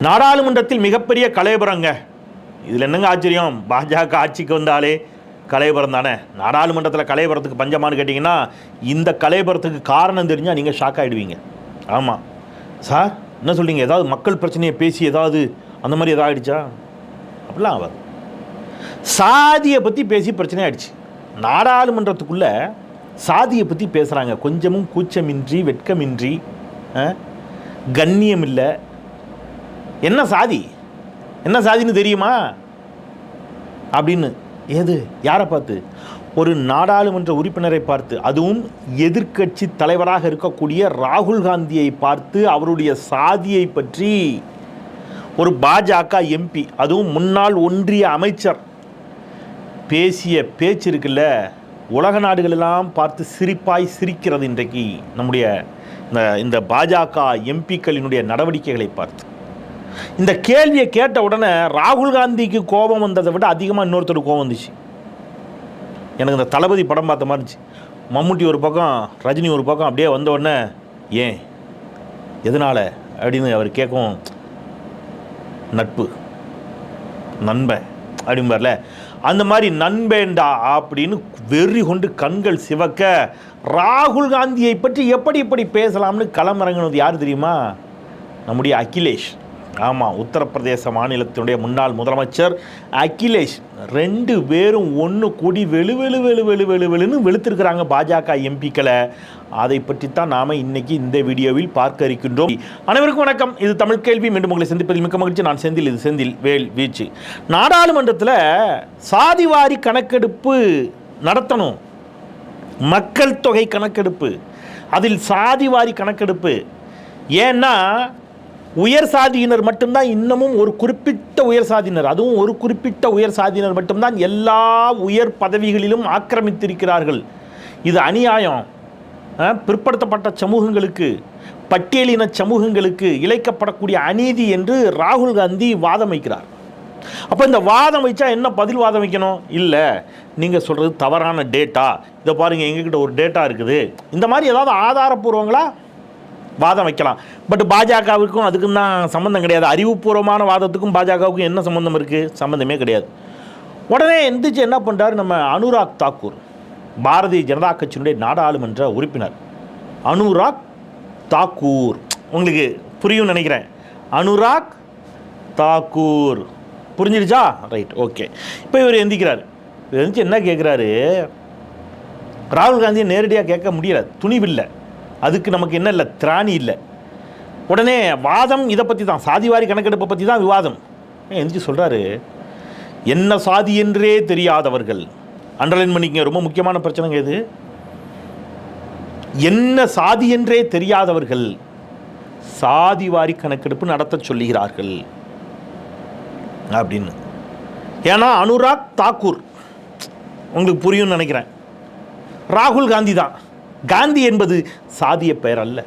நாடாளுமன்றத்தில் மிகப்பெரிய கலைபுரங்க. இதில் என்னங்க ஆச்சரியம்? பாஜக ஆட்சிக்கு வந்தாலே கலைபுரம் தானே? நாடாளுமன்றத்தில் கலைபுரத்துக்கு பஞ்சமானு கேட்டிங்கன்னா இந்த கலைபுரத்துக்கு காரணம் தெரிஞ்சால் நீங்கள் ஷாக் ஆகிடுவீங்க ஆமாம் சார் என்ன சொல்கிறீங்க ஏதாவது மக்கள் பிரச்சனையை பேசி ஏதாவது அந்த மாதிரி எதாவது ஆகிடுச்சா அப்படிலாம் ஆகாது. சாதியை பற்றி பேசி பிரச்சனை ஆகிடுச்சு நாடாளுமன்றத்துக்குள்ளே சாதியை பற்றி பேசுகிறாங்க கொஞ்சமும் கூச்சமின்றி வெட்கமின்றி ஆ, கண்ணியம் இல்லை என்ன சாதி? என்ன சாதின்னு தெரியுமா? அப்படின்னு. ஏது யாரை பார்த்து? ஒரு நாடாளுமன்ற உறுப்பினரை பார்த்து. அதுவும் எதிர்க்கட்சி தலைவராக இருக்கக்கூடிய ராகுல் காந்தியை பார்த்து அவருடைய சாதியை பற்றி. ஒரு பாஜக எம்பி அதுவும் முன்னாள் ஒன்றிய அமைச்சர். பேசிய பேச்சு இருக்குல்ல? உலக நாடுகளெல்லாம் பார்த்து சிரிப்பாய் சிரிக்கிறது இன்றைக்கு. நம்முடைய இந்த இந்த பாஜக எம்பிக்களினுடைய நடவடிக்கைகளை பார்த்து. இந்த கேள்வியை கேட்ட உடனே ராகுல் காந்திக்கு கோபம் வந்ததை விட அதிகமாக இன்னொருத்தர் கோபம் வந்துச்சு. எனக்கு இந்த தளபதி படம் பார்த்த மாதிரி இருந்துச்சு. மம்முட்டி ஒரு பக்கம் ரஜினி ஒரு பக்கம் அப்படியே வந்த உடனே ஏன்? எதனால்? அப்படின்னு அவர் கேட்கும் நட்பு நண்பன் அப்படிம்பார்ல. அந்த மாதிரி நண்பேண்டா அப்படின்னு வெறி கொண்டு கண்கள் சிவக்க ராகுல் காந்தியை பற்றி எப்படி எப்படி பேசலாம்னு களமிறங்கினது யார் தெரியுமா? நம்முடைய அகிலேஷ். ஆமாம் உத்தரப்பிரதேச மாநிலத்தினுடைய முன்னாள் முதலமைச்சர் அகிலேஷ் ரெண்டு பேரும் ஒன்று கூடி வெளு வெளு வெளு வெளு வெளு வெளுன்னு வெளுத்திருக்கிறாங்க பாஜக எம்பிக்களை. அதை பற்றித்தான் நாம் இன்னைக்கு இந்த வீடியோவில் பார்க்க இருக்கின்றோம். அனைவருக்கும் வணக்கம். இது தமிழ் கேள்வி. மீண்டும் உங்களை சந்திப்பதில் மிக்க மகிழ்ச்சி. நான் செந்தில் இது செந்தில் வேல் வீச்சு. நாடாளுமன்றத்தில் சாதிவாரி கணக்கெடுப்பு நடத்தணும். மக்கள் தொகை கணக்கெடுப்பு. அதில் சாதிவாரி கணக்கெடுப்பு. ஏன்னா உயர் சாதியினர் மட்டும்தான் இன்னமும் ஒரு குறிப்பிட்ட உயர் சாதியினர். அதுவும் ஒரு குறிப்பிட்ட உயர் சாதியினர் மட்டும்தான் எல்லா உயர் பதவிகளிலும் ஆக்கிரமித்திருக்கிறார்கள். இது அநியாயம். பிற்படுத்தப்பட்ட சமூகங்களுக்கு பட்டியலின சமூகங்களுக்கு இழைக்கப்படக்கூடிய அநீதி என்று ராகுல் காந்தி வாதம் வைக்கிறார். அப்போ இந்த வாதம் வச்சா என்ன பதில் வாதம் வைக்கணும்? இல்லை நீங்கள் சொல்கிறது தவறான டேட்டா இதை பாருங்கள் எங்ககிட்ட ஒரு டேட்டா இருக்குது. இந்த மாதிரி ஏதாவது ஆதாரப்பூர்வங்களா? வாதம் வைக்கலாம். பட் பாஜகவுக்கும் அதுக்கும் தான் சம்மந்தம் கிடையாது. அறிவுபூர்வமான வாதத்துக்கும் பாஜகவுக்கும் என்ன சம்மந்தம் இருக்குது சம்மந்தமே கிடையாது. உடனே எந்திரிச்சு என்ன பண்ணுறாரு நம்ம அனுராக் தாக்கூர் பாரதிய ஜனதா கட்சியினுடைய நாடாளுமன்ற உறுப்பினர். அனுராக் தாக்கூர். உங்களுக்கு புரியும் நினைக்கிறேன். அனுராக் தாக்கூர். புரிஞ்சிருச்சா? ரைட் ஓகே இப்போ இவர் எந்திக்கிறார். இவர் எந்திரிச்சு என்ன கேட்குறாரு ராகுல் காந்தியை நேரடியாக கேட்க முடியல. துணிவில்லை. அதுக்கு நமக்கு என்ன இல்லை? திராணி இல்லை. உடனே வாதம் இதை பற்றி தான். சாதிவாரி கணக்கெடுப்பை பற்றி தான் விவாதம். எந்திரிச்சு சொல்கிறாரு என்ன சாதி என்றே தெரியாதவர்கள். அண்டர்லைன் பண்ணிக்கங்க ரொம்ப முக்கியமான பிரச்சனைங்க இது. என்ன சாதி என்றே தெரியாதவர்கள் சாதிவாரி கணக்கெடுப்பு நடத்த சொல்லுகிறார்கள். அப்படின்னு. ஏன்னா அனுராக் தாக்கூர். உங்களுக்கு புரியும்னு நினைக்கிறேன். ராகுல் காந்தி தான். காந்தி என்பது சாதிய பெயர் அல்ல.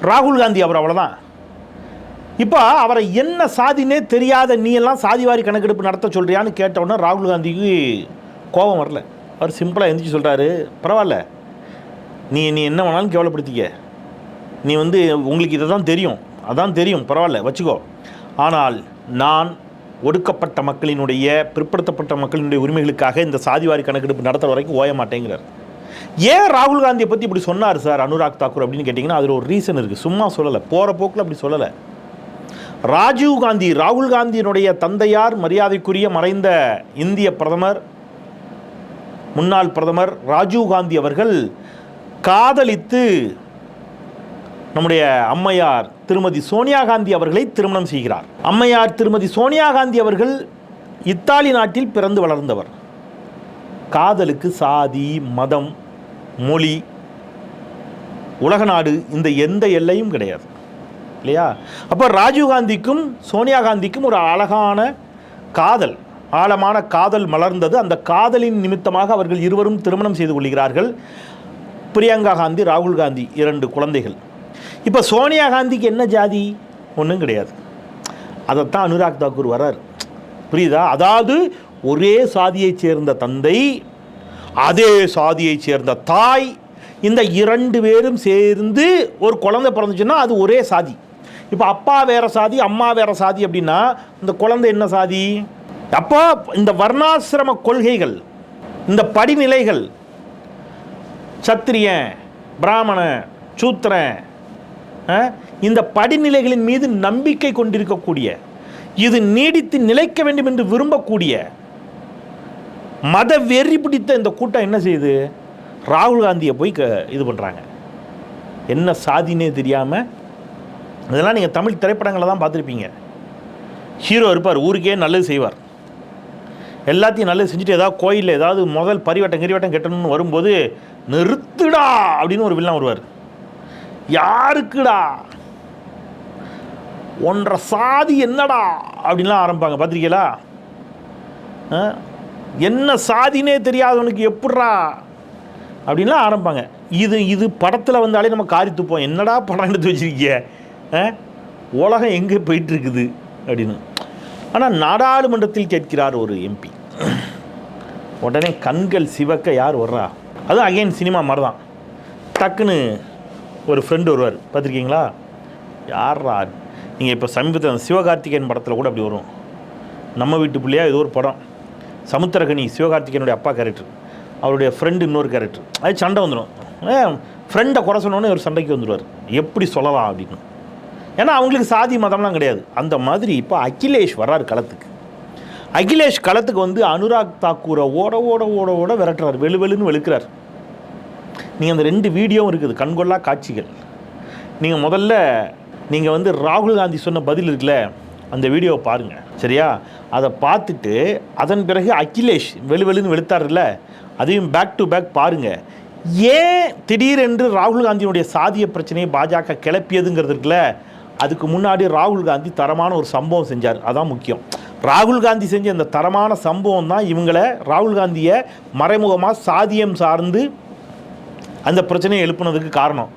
ராகுல் காந்தி அவர் அவ்வளோதான் இப்போ அவரை என்ன சாதினே தெரியாத நீ எல்லாம் சாதிவாரி கணக்கெடுப்பு நடத்த சொல்கிறியான்னு கேட்டவுடனே ராகுல் காந்திக்கு கோபம் வரல. அவர் சிம்பிளாக எந்திரிச்சு சொல்கிறாரு பரவாயில்ல. நீ நீ என்ன வேணாலும் கேவலப்படுத்திக்க. நீ வந்து உங்களுக்கு இதை தான் தெரியும். அதான் தெரியும். பரவாயில்ல வச்சுக்கோ. ஆனால் நான் ஒடுக்கப்பட்ட மக்களினுடைய பிற்படுத்தப்பட்ட மக்களினுடைய உரிமைகளுக்காக இந்த சாதிவாரி கணக்கெடுப்பு நடத்துகிற வரைக்கும் ஓய மாட்டேங்கிறார். ஏன் ராகுல் காந்தியை பற்றி இப்படி சொன்னார் சார் அனுராக் தாக்கூர் அப்படின்னு கேட்டிங்கன்னா அதில் ஒரு ரீசன் இருக்குது சும்மா சொல்லலை. போகிற போக்கில் அப்படி சொல்லலை. ராஜீவ் காந்தி ராகுல் காந்தியினுடைய தந்தையார் மரியாதைக்குரிய மறைந்த இந்திய பிரதமர் முன்னாள் பிரதமர் ராஜீவ் காந்தி அவர்கள் காதலித்து நம்முடைய அம்மையார் திருமதி சோனியா காந்தி அவர்களை திருமணம் செய்கிறார். அம்மையார் திருமதி சோனியா காந்தி அவர்கள் இத்தாலி நாட்டில் பிறந்து வளர்ந்தவர். காதலுக்கு சாதி மதம் மொழி உலக நாடு இந்த எந்த எல்லையும் கிடையாது. இல்லையா? அப்போ ராஜீவ் காந்திக்கும் சோனியா காந்திக்கும் ஒரு அழகான காதல் ஆழமான காதல் மலர்ந்தது. அந்த காதலின் நிமித்தமாக அவர்கள் இருவரும் திருமணம் செய்து கொள்கிறார்கள். பிரியங்கா காந்தி ராகுல் காந்தி இரண்டு குழந்தைகள். இப்போ சோனியா காந்திக்கு என்ன ஜாதி? ஒன்றும் கிடையாது. அதைத்தான் அனுராக் தாக்கூர் வர்றார். புரியுதா? அதாவது ஒரே சாதியைச் சேர்ந்த தந்தை அதே சாதியைச் சேர்ந்த தாய் இந்த இரண்டு பேரும் சேர்ந்து ஒரு குழந்தை பிறந்துச்சுன்னா அது ஒரே சாதி. இப்போ அப்பா வேற சாதி அம்மா வேற சாதி அப்படின்னா இந்த குழந்தை என்ன சாதி? அப்போ இந்த வர்ணாசிரம கொள்கைகள் இந்த படிநிலைகள் சத்திரியன் பிராமணன் சூத்திரன் ஆ, இந்த படிநிலைகளின் மீது நம்பிக்கை கொண்டிருக்கக்கூடிய இது நீடித்து நிலைக்க வேண்டும் என்று விரும்பக்கூடிய மத வெறி பிடித்த இந்த கூட்டம் என்ன செய்யுது? ராகுல் காந்தியை போய் க இது பண்ணுறாங்க என்ன சாதினே தெரியாமல் இதெல்லாம் நீங்கள் தமிழ் திரைப்படங்களை தான் பார்த்துருப்பீங்க. ஹீரோ இருப்பார் ஊருக்கே நல்லது செய்வார். எல்லாத்தையும் நல்லது செஞ்சுட்டு ஏதாவது கோயிலில் ஏதாவது முதல் பரிவட்டம் கிரிவட்டம் கெட்டணும்னு வரும்போது நிறுத்துடா! அப்படின்னு ஒரு வில்லன் வருவார். யாருக்குடா? ஒன்றரை சாதி என்னடா? அப்படின்லாம் ஆரம்பிப்பாங்க. பார்த்துருக்கீங்களா? ஆ? என்ன சாதினே தெரியாதவனுக்கு எப்பட்றா? அப்படின்லாம் ஆரம்பிப்பாங்க. இது இது படத்தில் வந்தாலே நம்ம காரி துப்போம் என்னடா படம் எடுத்து வச்சிருக்கீங்க ஆ? உலகம் எங்கே போயிட்டுருக்குது? அப்படின்னு. ஆனால் நாடாளுமன்றத்தில் கேட்கிறார் ஒரு எம்பி உடனே கண்கள் சிவக்க யார் வர்றா? அதுவும் அகைன் சினிமா மாதிரி தான் டக்குன்னு ஒரு ஃப்ரெண்டு வருவார். பார்த்துருக்கீங்களா? யார்ரா நீங்கள் இப்போ சமீபத்தில் சிவகார்த்திகேயன் படத்தில் கூட அப்படி வரும். நம்ம வீட்டு பிள்ளையா ஏதோ ஒரு படம். சமுத்திரகனி சிவகார்த்திகேயனுடைய அப்பா கேரக்டர் அவருடைய ஃப்ரெண்டு இன்னொரு கேரக்டர் அது சண்டை வந்துடும் ஃப்ரெண்டை குறை சொன்னோன்னே ஒரு சண்டைக்கு வந்துடுவார் எப்படி சொல்லலாம் அப்படின்னு. ஏன்னா அவங்களுக்கு சாதி மதம்லாம் கிடையாது. அந்த மாதிரி இப்போ அகிலேஷ் வர்றார் களத்துக்கு. அகிலேஷ் களத்துக்கு வந்து அனுராக் தாக்கூரை ஓட ஓட ஓட ஓட விரட்டுறார். வெளு வெளுன்னு வெளுக்கிறார். நீங்கள் அந்த ரெண்டு வீடியோவும் இருக்குது. கண்கொள்ளா காட்சிகள். நீங்கள் முதல்ல நீங்கள் வந்து ராகுல் காந்தி சொன்ன பதில் இருக்குல்ல அந்த வீடியோவை பாருங்கள் சரியா? அதை பார்த்துட்டு அதன் பிறகு அகிலேஷ் வெளு வெளுன்னு வெளுத்தார்ல அதையும் பேக் டு பேக் பாருங்கள் ஏன் திடீரென்று ராகுல் காந்தியினுடைய சாதிய பிரச்சனையை பாஜக கிளப்பியதுங்கிறதுக்குல அதுக்கு முன்னாடி ராகுல் காந்தி தரமான ஒரு சம்பவம் செஞ்சார். அதான் முக்கியம். ராகுல் காந்தி செஞ்ச அந்த தரமான சம்பவம் தான் இவங்களை ராகுல் காந்தியை மறைமுகமாக சாதியம் சார்ந்து அந்த பிரச்சனையை எழுப்புனதுக்கு காரணம்.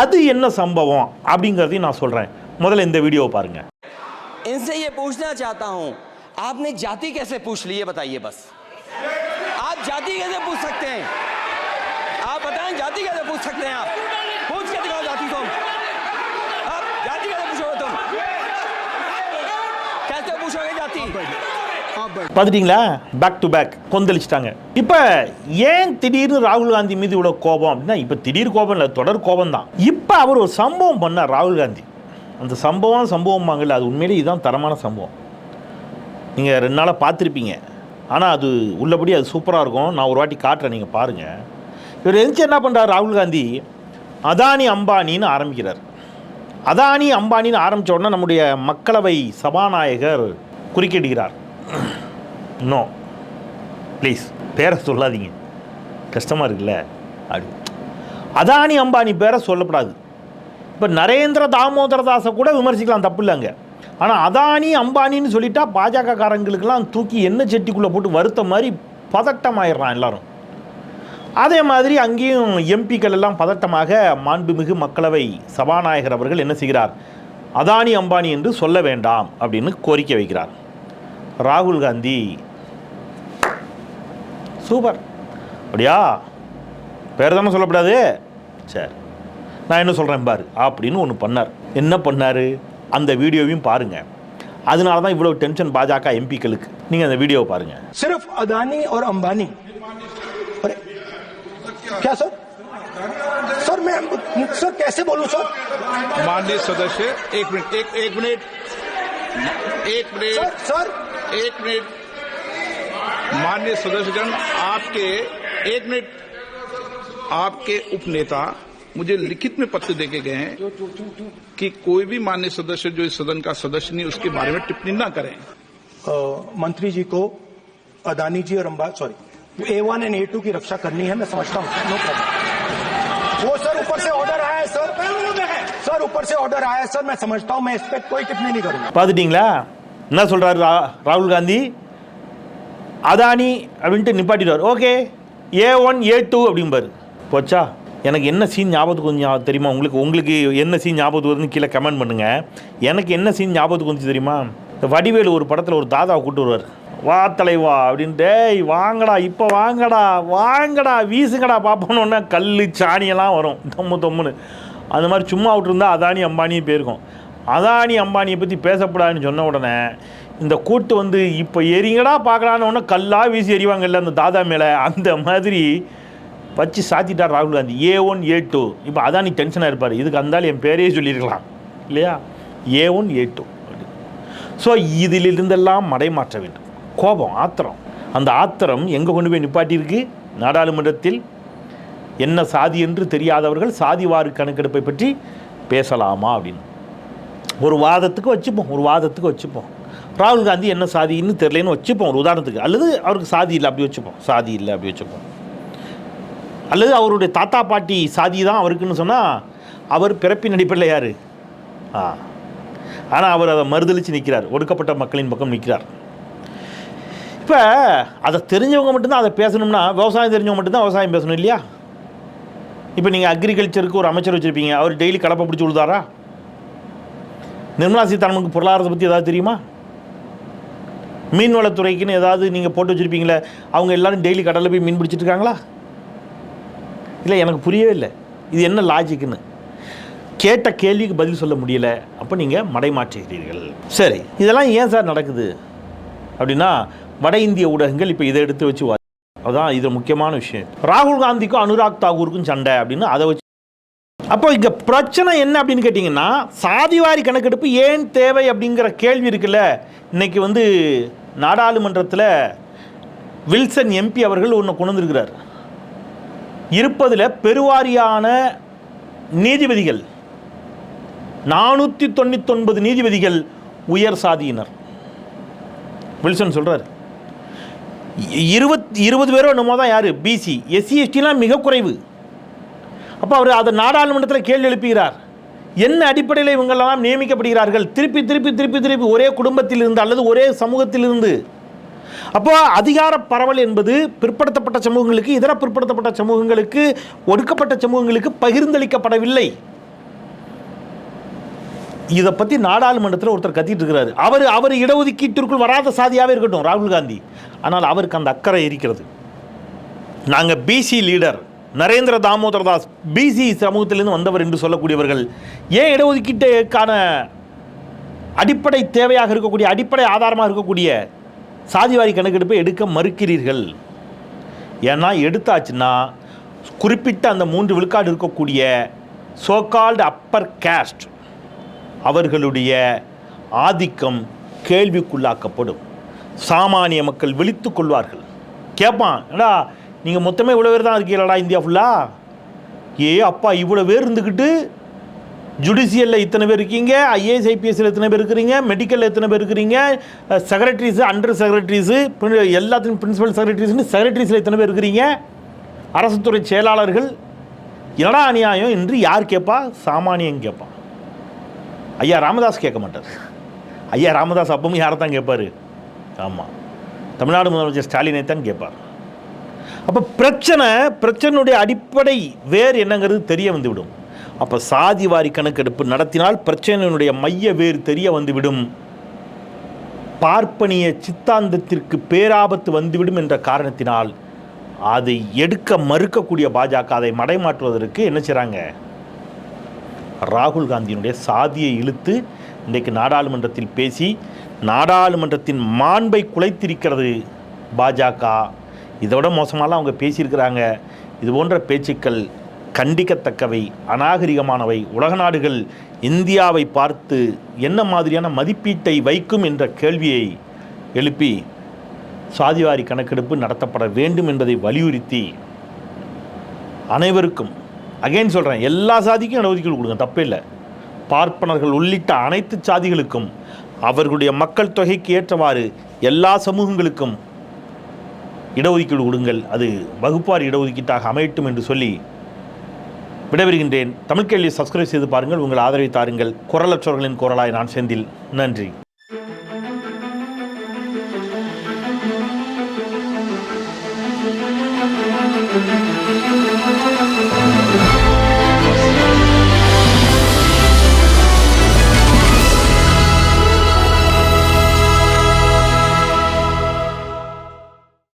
அது என்ன சம்பவம் அப்படிங்கிறதையும் நான் சொல்கிறேன் முதல்ல இந்த வீடியோவை பாருங்கள் इनसे ये पूछना चाहता हूं आपने जाति कैसे पूछ ली ये बताइए बस आप जाति कैसे पूछ सकते हैं आप बताएं जाति कैसे पूछ सकते हैं आप पूछ के दिखाओ जाति तुम आप जाति कैसे पूछोगे तुम कैसे पूछोगे जाति பார்த்துட்டிங்களா பேக் டு பேக் கொந்தளிச்சிட்டாங்க இப்போ ஏன் திடீர்னு ராகுல் காந்தி மீது இவ்வளோ கோபம் அப்படின்னா இப்போ திடீர் கோபம் இல்லை தொடர் கோபம் தான் இப்போ அவர் ஒரு சம்பவம் பண்ணார் ராகுல் காந்தி அந்த சம்பவம் சம்பவம் அது உண்மையிலே இதுதான் தரமான சம்பவம். நீங்கள் ரெண்டு நாளாக பார்த்துருப்பீங்க. ஆனால் அது உள்ளபடி அது சூப்பராக இருக்கும். நான் ஒரு வாட்டி காட்டுறேன் நீங்கள் பாருங்கள் இவர் எந்திரிச்சு என்ன பண்ணுறார் ராகுல் காந்தி? அதானி அம்பானின்னு ஆரம்பிக்கிறார். அதானி அம்பானின்னு ஆரம்பித்த உடனே நம்முடைய மக்களவை சபாநாயகர் குறுக்கிடுகிறார். நோ. ப்ளீஸ் பேரை சொல்லாதீங்க. கஷ்டமாக இருக்குல்ல. அப்படி அதானி அம்பானி பேரை சொல்லப்படாது. இப்போ நரேந்திர தாமோதரதாஸை கூட விமர்சிக்கலாம் தப்பு இல்லைங்க ஆனால் அதானி அம்பானின்னு சொல்லிட்டா பாஜக காரங்களுக்கெல்லாம் தூக்கி எண்ணெய் செட்டிக்குள்ளே போட்டு வருத்த மாதிரி பதட்டமாயிடுறான் எல்லாரும். அதே மாதிரி அங்கேயும் எம்பிக்கள் எல்லாம் பதட்டமாக மாண்புமிகு மக்களவை சபாநாயகர் அவர்கள் என்ன செய்கிறார்? அதானி அம்பானி என்று சொல்ல வேண்டாம் அப்படின்னு கோரிக்கை வைக்கிறார். ராகுல் காந்தி. சூப்பர். அப்படியா? பேர் தானே சொல்லக்கூடாது சரி. நான் என்ன சொல்கிறேன் பாரு அப்படின்னு ஒன்று பண்ணார் என்ன பண்ணார் அந்த வீடியோவையும் பாருங்கள் அதனால தான் இவ்வளோ டென்ஷன் பாஜக எம்பிக்களுக்கு நீங்கள் அந்த வீடியோவை பாருங்கள் सिर्फ अदानी और अंबानी अरे क्या सर सर मैं सर कैसे बोलूं सर माननीय सदस्य एक मिनट एक एक मिनट एक सर मिनट सर एक मिनट माननीय सदस्यगण आपके एक मिनट आपके उपनेता मुझे लिखित में पत्र देके गए हैं कि कोई भी मान्य सदस्य जो इस सदन का सदस्य नहीं उसके बारे में टिप्पणी न करें अ, मंत्री जी को अदानी जी और Amba sorry A one and A two की रक्षा करनी है मैं समझता हूँ नो प्रॉब्लम वो सर ऊपर से ऑर्डर आया है सर सर ऊपर से ऑर्डर आया है सर मैं समझता हूँ मैं इस पर कोई टिप्पणी नहीं करूंगा பார்த்துட்டிங்களா என்ன சொல்கிறாரு ரா ராகுல் காந்தி அதானி அப்படின்ட்டு நிப்பாட்டிடுவார் okay A one A two அப்படிம்பாரு போச்சா எனக்கு என்ன சீன் ஞாபகத்துக்கு வந்து தெரியுமா? உங்களுக்கு உங்களுக்கு என்ன சீன் ஞாபகத்துக்கு வருதுன்னு கீழே கமெண்ட் பண்ணுங்கள் எனக்கு என்ன சீன் ஞாபகத்துக்கு வந்துச்சு தெரியுமா? இந்த வடிவேலு ஒரு படத்தில் ஒரு தாதாவை கூட்டு வருவார். வா தலைவா அப்படின்ட்டு டேய் வாங்கடா இப்போ வாங்கடா வாங்கடா வீசுங்கடா பார்ப்போன்னொன்னே கல் சாணியெல்லாம் வரும். தொம்மு தொம்முன்னு. அந்த மாதிரி சும்மா விட்டுருந்தா அதானி அம்பானியும் போயிருக்கும். அதானி அம்பானியை பற்றி பேசக்கூடாதுன்னு சொன்ன உடனே இந்த கூட்டு வந்து இப்போ எரிங்கடா பார்க்கலான்னு ஒன்று கல்லாக வீசி எறிவாங்கல்ல அந்த தாதா மேலே. அந்த மாதிரி வச்சு சாத்திட்டார் ராகுல் Gandhi. A one A two. இப்போ அதானி டென்ஷனாக இருப்பார். இதுக்கு அந்தாலும் என் பேரையே சொல்லியிருக்கலாம். இல்லையா? A one A two. So இதிலிருந்தெல்லாம் மடைமாற்ற வேண்டும். கோபம் ஆத்திரம். அந்த ஆத்திரம் எங்கே கொண்டு போய் நிப்பாட்டியிருக்கு? நாடாளுமன்றத்தில் என்ன சாதி என்று தெரியாதவர்கள் சாதிவாரி கணக்கெடுப்பை பற்றி பேசலாமா அப்படின்னு. ஒரு வாதத்துக்கு வச்சுப்போம் ஒரு வாதத்துக்கு வச்சுப்போம். ராகுல் காந்தி என்ன சாதின்னு தெரியலன்னு வச்சுப்போம் ஒரு உதாரணத்துக்கு. அல்லது அவருக்கு சாதி இல்லை அப்படி வச்சுப்போம். சாதி இல்லை அப்படி வச்சுப்போம். அல்லது அவருடைய தாத்தா பாட்டி சாதி தான் அவருக்குன்னு சொன்னால் அவர் பிறப்பின் அடிப்படையில் யார்? ஆ. ஆனால் அவர் அதை மறுதளித்து நிற்கிறார் ஒடுக்கப்பட்ட மக்களின் பக்கம் நிற்கிறார் இப்போ அதை தெரிஞ்சவங்க மட்டும்தான் அதை பேசணும்னா விவசாயம் தெரிஞ்சவங்க மட்டும்தான் விவசாயம் பேசணும் இல்லையா? இப்போ நீங்கள் அக்ரிகல்ச்சருக்கு ஒரு அமைச்சர் வச்சுருப்பீங்க. அவர் டெய்லி கலப்பை பிடிச்சி விழுதாரா நிர்மலா சீதாராமனுக்கு பொருளாதாரத்தை பற்றி ஏதாவது தெரியுமா? மீன்வளத்துறைக்குன்னு ஏதாவது நீங்கள் போட்டு வச்சுருப்பீங்களே அவங்க எல்லாரும் டெய்லி கடலில் போய் மீன் பிடிச்சிட்டு இருக்காங்களா? இல்லை எனக்கு புரியவே இல்லை. இது என்ன லாஜிக்குன்னு கேட்ட கேள்விக்கு பதில் சொல்ல முடியல. அப்போ நீங்கள் மடைமாற்றுகிறீர்கள் சரி இதெல்லாம் ஏன் சார் நடக்குது? அப்படின்னா வட இந்திய ஊடகங்கள் இப்போ இதை எடுத்து வச்சு அதுதான் அதான் இது முக்கியமான விஷயம். ராகுல் காந்திக்கும் அனுராக் தாகூருக்கும் சண்டை அப்படின்னு அதை வச்சு அப்போ இங்கே பிரச்சனை என்ன அப்படின்னு கேட்டிங்கன்னா சாதிவாரி கணக்கெடுப்பு ஏன் தேவை அப்படிங்கிற கேள்வி இருக்குல்ல. இன்றைக்கி வந்து நாடாளுமன்றத்தில் வில்சன் எம்பி அவர்கள் ஒன்று கொண்டு வந்திருக்கிறார். இருப்பதில் பெருவாரியான நீதிபதிகள். நானூற்றி தொண்ணூத்தொன்பது நீதிபதிகள் உயர் சாதியினர். வில்சன் சொல்கிறார் இருபத் இருபது பேரோ என்னமோ தான் யார்? பிசி எஸ்சி எஸ்டிலாம் மிக குறைவு. அப்போ அவர் அதை நாடாளுமன்றத்தில் கேள்வி எழுப்புகிறார். என்ன அடிப்படையில் இவங்களெல்லாம் நியமிக்கப்படுகிறார்கள்? திருப்பி திருப்பி திருப்பி திருப்பி ஒரே குடும்பத்தில் இருந்து அல்லது ஒரே சமூகத்திலிருந்து அப்போ அதிகார பரவல் என்பது பிற்படுத்தப்பட்ட சமூகங்களுக்கு இதர பிற்படுத்தப்பட்ட சமூகங்களுக்கு ஒடுக்கப்பட்ட சமூகங்களுக்கு பகிர்ந்தளிக்கப்படவில்லை. இதை பற்றி நாடாளுமன்றத்தில் ஒருத்தர் கத்திட்டு இருக்கிறாரு. அவர் அவர் இடஒதுக்கீட்டிற்குள் வராத சாதியாகவே இருக்கட்டும் ராகுல் காந்தி. ஆனால் அவருக்கு அந்த அக்கறை இருக்கிறது. நாங்கள் BC leader Narendra Damodar Das BC சமூகத்திலிருந்து வந்தவர் என்று சொல்லக்கூடியவர்கள் ஏன் இடஒதுக்கீட்டுக்கான அடிப்படை தேவையாக இருக்கக்கூடிய அடிப்படை ஆதாரமாக இருக்கக்கூடிய சாதிவாரி கணக்கெடுப்பை எடுக்க மறுக்கிறீர்கள். ஏன்னா எடுத்தாச்சுன்னா குறிப்பிட்ட அந்த மூன்று விழுக்காடு இருக்கக்கூடிய சோகால்டு அப்பர் கேஸ்ட் அவர்களுடைய ஆதிக்கம் கேள்விக்குள்ளாக்கப்படும். சாமானிய மக்கள் விழித்து கொள்வார்கள். கேட்பான் ஏடா நீங்கள் மொத்தமே இவ்வளோ பேர் தான் இருக்கீங்களா இந்தியா ஃபுல்லாக ஏ அப்பா இவ்வளோ பேர் இருந்துக்கிட்டு ஜுடிஷியலில் இத்தனை பேர் இருக்கீங்க ஐஏஎஸ் ஐபிஎஸ்சில் எத்தனை பேர் இருக்கிறீங்க மெடிக்கலில் எத்தனை பேர் இருக்கிறீங்க செக்ரட்டரிஸு அண்டர் செக்ரட்டரிஸு எல்லாத்தையும் பிரின்சிபல் செக்ரட்டரிஸ்னு செக்ரட்டரிஸில் எத்தனை பேர் இருக்கிறீங்க? அரசு துறை செயலாளர்கள் என்னடா அநியாயம்? என்று யார் கேட்பா சாமானியன் கேட்பான் ஐயா ராமதாஸ் கேட்க மாட்டார். ஐயா ராமதாஸ் அப்பவும் யாரை தான் கேட்பார்? ஆமாம் தமிழ்நாடு முதலமைச்சர் ஸ்டாலினை தான் கேட்பார். அப்போ பிரச்சனை பிரச்சனையுடைய அடிப்படை வேர் என்னங்கிறது தெரிய வந்துவிடும். அப்போ சாதி வாரி கணக்கெடுப்பு நடத்தினால் பிரச்சனையினுடைய மைய வேறு தெரிய வந்துவிடும். பார்ப்பனிய சித்தாந்தத்திற்கு பேராபத்து வந்துவிடும் என்ற காரணத்தினால் அதை எடுக்க மறுக்கக்கூடிய பாஜக அதை மடைமாற்றுவதற்கு என்ன செய்கிறாங்க ராகுல் காந்தியினுடைய சாதியை இழுத்து இன்றைக்கு நாடாளுமன்றத்தில் பேசி நாடாளுமன்றத்தின் மாண்பை குலைத்திருக்கிறது பாஜக. இதோட மோசமாலாம் அவங்க பேசியிருக்கிறாங்க. இது போன்ற பேச்சுக்கள் கண்டிக்கத்தக்கவை அநாகரிகமானவை. உலக நாடுகள் இந்தியாவை பார்த்து என்ன மாதிரியான மதிப்பீட்டை வைக்கும் என்ற கேள்வியை எழுப்பி சாதிவாரி கணக்கெடுப்பு நடத்தப்பட வேண்டும் என்பதை வலியுறுத்தி அனைவருக்கும் அகைன் சொல்கிறேன் எல்லா சாதிக்கும் இடஒதுக்கீடு கொடுங்க தப்பே இல்லை. பார்ப்பனர்கள் உள்ளிட்ட அனைத்து சாதிகளுக்கும் அவர்களுடைய மக்கள் தொகைக்கு ஏற்றவாறு எல்லா சமூகங்களுக்கும் இடஒதுக்கீடு கொடுங்கள். அது வகுப்பார் இடஒதுக்கீட்டாக அமையட்டும் என்று சொல்லி விடைபெறுகின்றேன். தமிழ் கேள்வி சப்ஸ்கிரைப் செய்து பாருங்கள். உங்கள் ஆதரவை தாருங்கள். குரலற்றவர்களின் குரலாய் நான் செந்தில். நன்றி.